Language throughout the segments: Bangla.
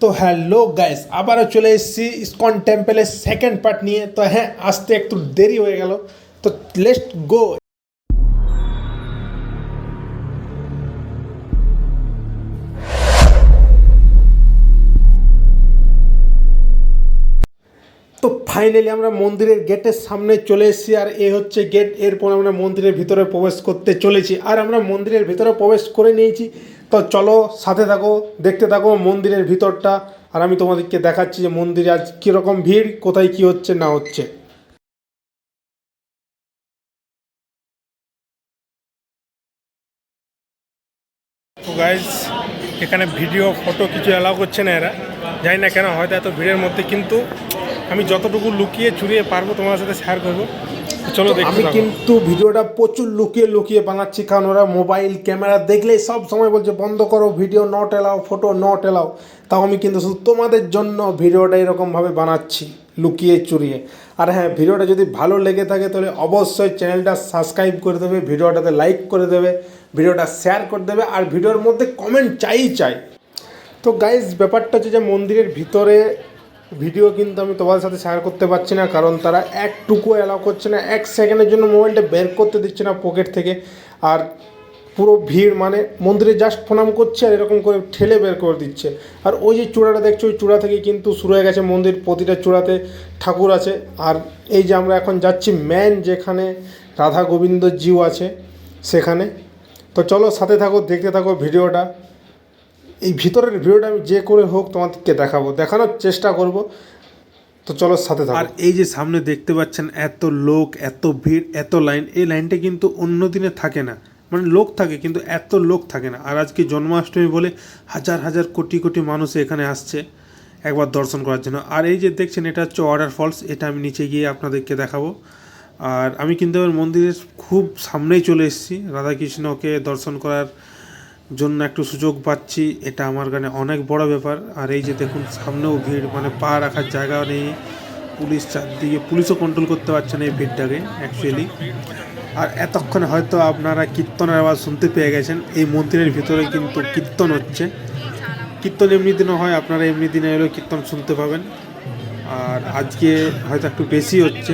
তো হ্যালো গাইস আবারও চলে এসেছি ইসকন টেম্পলের সেকেন্ড পার্ট নিয়ে। তো হ্যাঁ আসতে একটু দেরি হয়ে গেল। তো লেটস গো ফাইনালি আমরা মন্দিরের গেটের সামনে চলে এসেছি, আর এ হচ্ছে গেট। এরপর আমরা মন্দিরের ভিতরে প্রবেশ করতে চলেছি। আর আমরা মন্দিরের ভিতরে প্রবেশ করে নিয়েছি। তো চলো, সাথে থাকো, দেখতে থাকো মন্দিরের ভিতরটা। আর আমি তোমাদেরকে দেখাচ্ছি যে মন্দিরে আজ কীরকম ভিড়, কোথায় কি হচ্ছে, না হচ্ছে। এখানে ভিডিও ফটো কিছু অ্যালাউ করছে না এরা। জানি না কেন হয়তো এত ভিড়ের মধ্যে কিন্তু আমি যতটুকু লুকিয়ে চুরিয়ে পারব তোমার সাথে শেয়ার করব। চলো আমি কিন্তু ভিডিওটা প্রচুর লুকিয়ে লুকিয়ে বানাচ্ছি কারণ ওরা মোবাইল ক্যামেরা দেখলেই সব সময় বলছে বন্ধ করো video not allow photo not allow তাও আমি কিন্তু শুধু তোমাদের জন্য ভিডিওটা এরকমভাবে বানাচ্ছি লুকিয়ে চুরিয়ে। আর হ্যাঁ ভিডিওটা যদি ভালো লেগে থাকে তাহলে অবশ্যই চ্যানেলটা সাবস্ক্রাইব করে দেবে ভিডিওটাতে লাইক করে দেবে ভিডিওটা শেয়ার করে দেবে আর ভিডিওর মধ্যে কমেন্ট চাই চাই। তো গাইজ ব্যাপারটা হচ্ছে যে মন্দিরের ভিতরে ভিডিও কিন্তু আমি তোমাদের সাথে শেয়ার করতে পারছি না, কারণ তারা একটুকু অ্যালাউ করছে না, এক সেকেন্ডের জন্য মোবাইলটা বের করতে দিচ্ছে না পকেট থেকে। আর পুরো ভিড় মানে মন্দিরে জাস্ট প্রণাম করছে আর এরকম করে ঠেলে বের করে দিচ্ছে। আর ওই যে চূড়াটা দেখছ, ওই চূড়া থেকে কিন্তু শুরু হয়ে গেছে মন্দির, প্রতিটা চূড়াতে ঠাকুর আছে। আর এই যে আমরা এখন যাচ্ছি ম্যান যেখানে রাধা গোবিন্দ জিউ আছে, সেখানে। তো চলো সাথে থাকো, দেখতে থাকো ভিডিওটা এই ভিতরের ভিডিওটা আমি যে করে হোক তোমাদেরকে দেখাবো, দেখানোর চেষ্টা করব। তো চলো সাথে আর এই যে সামনে দেখতে পাচ্ছেন, এত লোক, এত ভিড়, এত লাইন, এই লাইনটা কিন্তু অন্য দিনে থাকে না। মানে লোক থাকে, কিন্তু এত লোক থাকে না। আর আজকে জন্মাষ্টমী বলে হাজার হাজার কোটি কোটি মানুষ এখানে আসছে একবার দর্শন করার জন্য। আর এই যে দেখছেন, এটা হচ্ছে ওয়াটার ফলস এটা আমি নিচে গিয়ে আপনাদেরকে দেখাবো। আর আমি কিন্তু এবার মন্দিরের খুব সামনেই চলে এসেছি, রাধাকৃষ্ণকে দর্শন করার জন্য একটু সুযোগ পাচ্ছি। এটা আমার কাছে অনেক বড় ব্যাপার। আর এই যে দেখুন, সামনেও ভিড় মানে পা রাখার জায়গা নেই। পুলিশ চারদিকে, পুলিশও কন্ট্রোল করতে পারছে না এই ভিড়টাকে অ্যাকচুয়ালি আর এতক্ষণে হয়তো আপনারা কীর্তনের আওয়াজ শুনতে পেয়ে গেছেন। এই মন্দিরের ভিতরে কিন্তু কীর্তন হচ্ছে। কীর্তন এমনি দিনও হয়, আপনারা এমনি দিনে এলেও কীর্তন শুনতে পাবেন। আর আজকে হয়তো একটু বেশি হচ্ছে,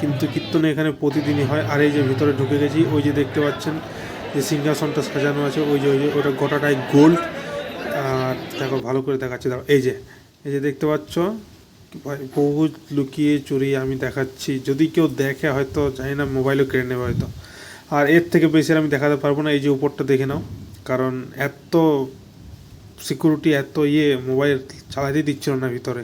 কিন্তু কীর্তন এখানে প্রতিদিনই হয়। আর এই যে ভিতরে ঢুকে গেছি, ওই যে দেখতে পাচ্ছেন যে সিংহাসনটা সাজানো আছে, ওই যে ওই যে, ওটা গোটাটাই গোল্ড আর দেখো, ভালো করে দেখাচ্ছে। দেখো এই যে এই যে দেখতে পাচ্ছ? বহু লুকিয়ে চুরিয়ে আমি দেখাচ্ছি। যদি কেউ দেখে, হয়তো জানি না মোবাইলও কেড়ে নেবে হয়তো। আর এর থেকে বেশি আমি দেখাতে পারব না, এই যে উপরটা দেখে নাও। কারণ এত সিকিউরিটি এত ইয়ে মোবাইল চালাতে দিচ্ছিল না ভিতরে।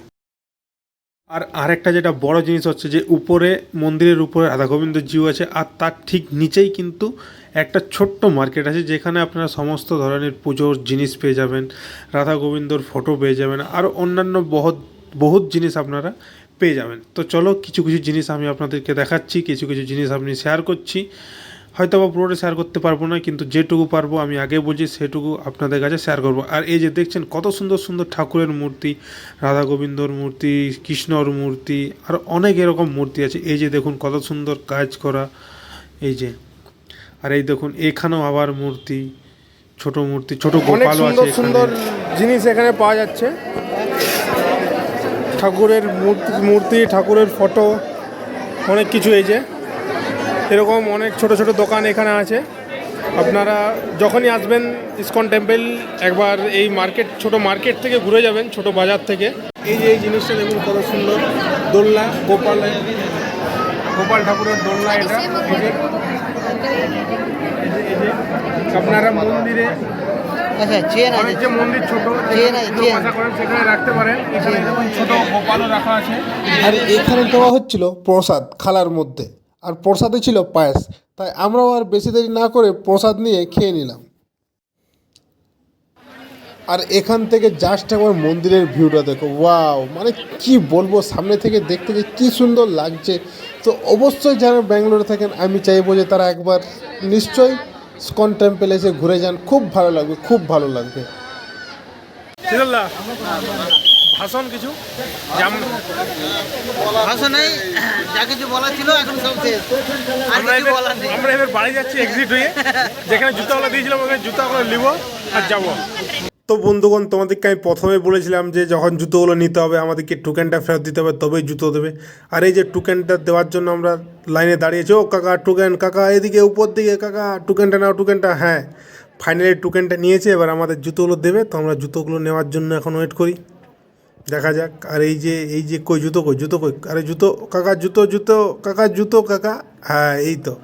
আর আরেকটা যেটা বড় জিনিস হচ্ছে যে, উপরে, মন্দিরের উপরে রাধা গোবিন্দ জিউ আছে, আর তার ঠিক নিচেই কিন্তু একটা ছোট্ট মার্কেট আছে যেখানে আপনারা সমস্ত ধরনের পুজোর জিনিস পেয়ে যাবেন, রাধা গোবিন্দর ফটো পেয়ে যাবেন, আর অন্যান্য বহুত বহুত জিনিস আপনারা পেয়ে যাবেন। তো চলো কিছু কিছু জিনিস আমি আপনাদেরকে দেখাচ্ছি, কিছু কিছু জিনিস আপনি শেয়ার করছি। হয়তো বা পুরোটা শেয়ার করতে পারব না, কিন্তু যেটুকু পারব আমি আগে বলছি, সেটুকু আপনাদের কাছে শেয়ার করব। আর এই যে দেখছেন কত সুন্দর সুন্দর ঠাকুরের মূর্তি, রাধা গোবিন্দর মূর্তি, কৃষ্ণর মূর্তি, আর অনেক এরকম মূর্তি আছে। এই যে দেখুন কত সুন্দর কাজ করা, এই যে আর এই দেখুন এখানেও আবার মূর্তি ছোট মূর্তি ছোট গোপালও আছে সুন্দর সুন্দর জিনিস এখানে পাওয়া যাচ্ছে। ঠাকুরের মূর্তি মূর্তি ঠাকুরের ফটো অনেক কিছু এই যে। এরকম অনেক ছোট ছোট দোকান এখানে আছে। আপনারা যখনই আসবেন ইসকন টেম্পল একবার এই মার্কেট ছোট মার্কেট থেকে ঘুরে যাবেন ছোট বাজার থেকে। এই যে এই জিনিসটা দেখুন কত সুন্দর। দোলনা গোপাল গোপাল ঠাকুরের দোলনা এটা। আপনারা মন্দিরে আচ্ছা চেন আছে। যে মন্দির ছোট চেন আছে, চেন। করেন সেখানে রাখতে পারেন। এখানে ছোট গোপালও রাখা আছে। আর এখানে দেওয়া হচ্ছিল প্রসাদ খালার মধ্যে। আর প্রসাদে ছিল পায়েস। তাই আমরাও আর বেশি দেরি না করে প্রসাদ নিয়ে খেয়ে নিলাম। আর এখান থেকে জাস্ট একবার মন্দিরের ভিউটা দেখো। ওয়াও মানে কি বলব সামনে থেকে দেখতে যে কী সুন্দর লাগছে। তো অবশ্যই যারা ব্যাঙ্গালোরে থাকেন আমি চাইব যে তারা একবার নিশ্চয়ই স্কন টেম্পল এসে ঘুরে যান। খুব ভালো লাগবে খুব ভালো লাগবে। ভাষণ কিছু? যেমন ভাষা নেই যা কিছু বলার ছিল এখন সব শেষ। আর আমরা কিছু এবার বলার নেই। আমরা এবার বাড়ি যাচ্ছি এক্সিট হয়ে। যেখানে জুতাগুলো দিয়েছিলাম ওখানে জুতাগুলো নিব আর যাব। তো বন্ধুগণ, তোমাদেরকে আমি প্রথমে বলেছিলাম যে যখন জুতোগুলো নিতে হবে, আমাদেরকে টুকেনটা ফেরত দিতে হবে, তবেই জুতো দেবে। আর এই যে টুকেনটা দেওয়ার জন্য আমরা লাইনে দাঁড়িয়েছি, ও কাকা টোকেন কাকা, এদিকে উপর দিকে, কাকা টুকেনটা নাও টুকেনটা হ্যাঁ। ফাইনালি টুকেনটা নিয়েছে, এবার আমাদের জুতোগুলো দেবে, তো আমরা জুতোগুলো নেওয়ার জন্য এখন ওয়েট করি। দেখা যাক। আর এই যে এই যে কই, জুতো কই জুতো কই? আরে জুতো, কাকা, জুতো জুতো, কাকা জুতো, কাকা। হ্যাঁ এই তো।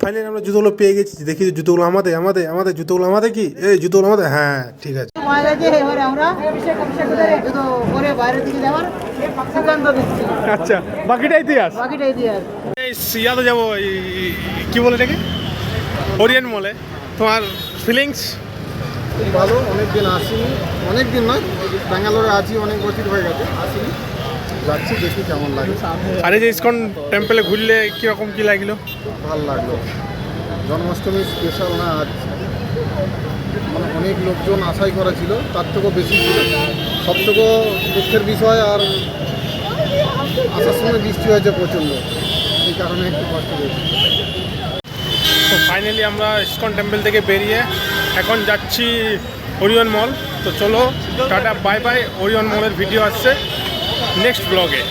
ফাইনালি আমরা জুতোগুলো পেয়ে গেছি। দেখি জুতোগুলো আমাদের আমাদের আমাদের। জুতোগুলো আমাদের কি? এই জুতোগুলো আমাদের? হ্যাঁ ঠিক আছে। আচ্ছা বাকিটা ইতিহাস। এই সিয়াতে যাব, এই কি বলে এটাকে? ওরিয়েন্ট মলে। তোমার ফিলিংস খুব ভালো অনেক দিন আসিনি। অনেক দিন নয় ব্যাঙ্গালোরে আছি অনেক বছর হয়ে গেছে আসিনি। যাচ্ছি দেখি কেমন লাগে। আরে যে ইসকন টেম্পলে ঘুরলে কীরকম কী লাগল? খুব ভালো লাগল। জন্মাষ্টমী স্পেশাল না আজ। মানে অনেক লোকজন আশাই করা ছিল তার থেকেও বেশি ছিল। সব থেকেও দুঃখের বিষয় আর আসার সময় বৃষ্টি হয়েছে প্রচণ্ড এই কারণে একটু কষ্ট হয়েছে। তো ফাইনালি আমরা ইস্কন টেম্পল থেকে বেরিয়ে এখন যাচ্ছি ওরিয়ন মল তো চলো, ta ta bye bye Orion মলের ভিডিও আসছে নেক্সট ব্লগে